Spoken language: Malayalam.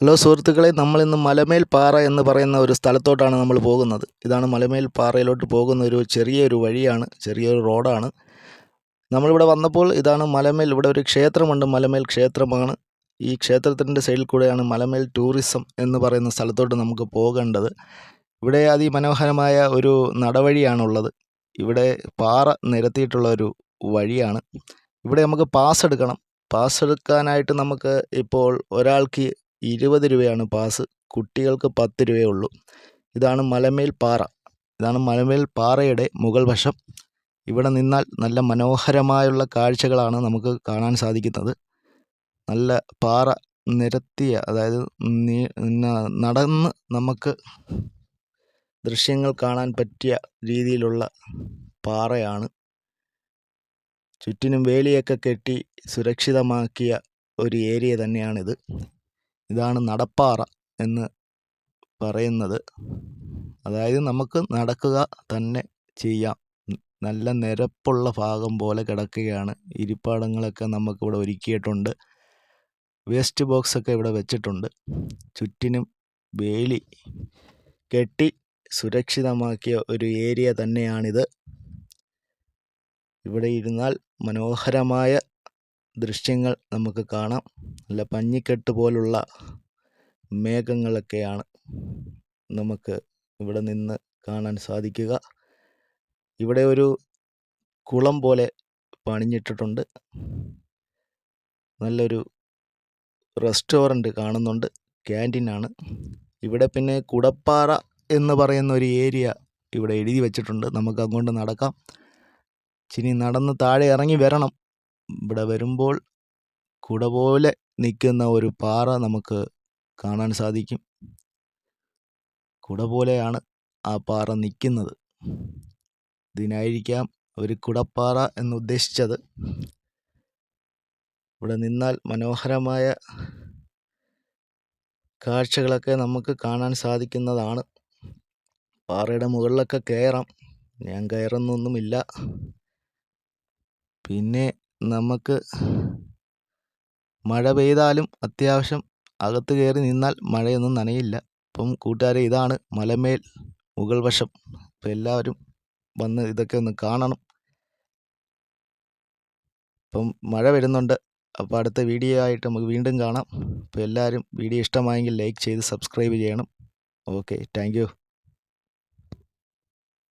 ഹലോ സുഹൃത്തുക്കളെ നമ്മളിന്ന് മലമേൽ പാറ എന്ന് പറയുന്ന ഒരു സ്ഥലത്തോട്ടാണ് നമ്മൾ പോകുന്നത്. ഇതാണ് മലമേൽ പാറയിലോട്ട് പോകുന്ന ഒരു ചെറിയൊരു വഴിയാണ് ചെറിയൊരു റോഡാണ്. നമ്മളിവിടെ വന്നപ്പോൾ ഇതാണ് മലമേൽ ഇവിടെ ഒരു ക്ഷേത്രമുണ്ട് മലമേൽ ക്ഷേത്രമാണ്. ഈ ക്ഷേത്രത്തിന്റെ സൈഡിൽ കൂടെയാണ് മലമേൽ ടൂറിസം എന്ന് പറയുന്ന സ്ഥലത്തോട്ട് നമുക്ക് പോകേണ്ടത്. ഇവിടെ അതിമനോഹരമായ ഒരു നടവഴിയാണുള്ളത്. ഇവിടെ പാറ നിരത്തിയിട്ടുള്ള ഒരു വഴിയാണ്. ഇവിടെ നമുക്ക് പാസ് എടുക്കണം പാസ് എടുക്കാനായിട്ട് നമുക്ക് ഇപ്പോൾ ഒരാൾക്ക് ഇരുപത് രൂപയാണ് പാസ് കുട്ടികൾക്ക് പത്ത് രൂപയേ ഉള്ളൂ. ഇതാണ് മലമേൽ പാറ. ഇതാണ് മലമേൽ പാറയുടെ മുകൾ വശം. ഇവിടെ നിന്നാൽ നല്ല മനോഹരമായുള്ള കാഴ്ചകളാണ് നമുക്ക് കാണാൻ സാധിക്കുന്നത്. നല്ല പാറ നിരത്തിയ അതായത് നടന്ന് നമുക്ക് ദൃശ്യങ്ങൾ കാണാൻ പറ്റിയ രീതിയിലുള്ള പാറയാണ്. ചുറ്റിനും വേലിയൊക്കെ കെട്ടി സുരക്ഷിതമാക്കിയ ഒരു ഏരിയ തന്നെയാണിത്. ഇതാണ് നടപ്പാറ എന്ന് പറയുന്നത്. അതായത് നമുക്ക് നടക്കുക തന്നെ ചെയ്യാം. നല്ല നിരപ്പുള്ള ഭാഗം പോലെ കിടക്കുകയാണ്. ഇരിപ്പാടങ്ങളൊക്കെ നമുക്കിവിടെ ഒരുക്കിയിട്ടുണ്ട്. വേസ്റ്റ് ബോക്സ് ഒക്കെ ഇവിടെ വെച്ചിട്ടുണ്ട്. ചുറ്റിനും വേലി കെട്ടി സുരക്ഷിതമാക്കിയ ഒരു ഏരിയ തന്നെയാണിത്. ഇവിടെ ഇരുന്നാൽ മനോഹരമായ ദൃശ്യങ്ങൾ നമുക്ക് കാണാം. നല്ല പഞ്ഞിക്കെട്ട് പോലുള്ള മേഘങ്ങളൊക്കെയാണ് നമുക്ക് ഇവിടെ നിന്ന് കാണാൻ സാധിക്കുക. ഇവിടെ ഒരു കുളം പോലെ പണിഞ്ഞിട്ടിട്ടുണ്ട്. നല്ലൊരു റെസ്റ്റോറന്റ് കാണുന്നുണ്ട്. ക്യാന്റീനാണ്. ഇവിടെ പിന്നെ കുടപ്പാറ എന്ന് പറയുന്ന ഒരു ഏരിയ ഇവിടെ എഴുതി വെച്ചിട്ടുണ്ട്. നമുക്ക് അങ്ങോട്ട് നടക്കാം. ഇനി നടന്ന് താഴെ ഇറങ്ങി വരണം. ഇവിടെ വരുമ്പോൾ കുട പോലെ നിൽക്കുന്ന ഒരു പാറ നമുക്ക് കാണാൻ സാധിക്കും. കുട പോലെയാണ് ആ പാറ നിൽക്കുന്നത്. ഇതിനായിരിക്കാം അവർ കുടപ്പാറ എന്നുദ്ദേശിച്ചത് ഇവിടെ നിന്നാൽ മനോഹരമായ കാഴ്ചകളൊക്കെ നമുക്ക് കാണാൻ സാധിക്കുന്നതാണ്. പാറയുടെ മുകളിലൊക്കെ കയറാം. ഞാൻ കയറുന്നൊന്നുമില്ല. പിന്നെ നമുക്ക് മഴ പെയ്താലും അത്യാവശ്യം അകത്ത് കയറി നിന്നാൽ മഴയൊന്നും നനയില്ല. അപ്പം കൂട്ടുകാരെ ഇതാണ് മലമേൽ മുകൾ വശം. അപ്പം എല്ലാവരും വന്ന് ഇതൊക്കെ ഒന്ന് കാണണം. അപ്പം മഴ വരുന്നുണ്ട്. അപ്പോൾ അടുത്ത വീഡിയോ ആയിട്ട് നമുക്ക് വീണ്ടും കാണാം. അപ്പോൾ എല്ലാവരും വീഡിയോ ഇഷ്ടമായെങ്കിൽ ലൈക്ക് ചെയ്ത് സബ്സ്ക്രൈബ് ചെയ്യണം. Okay thank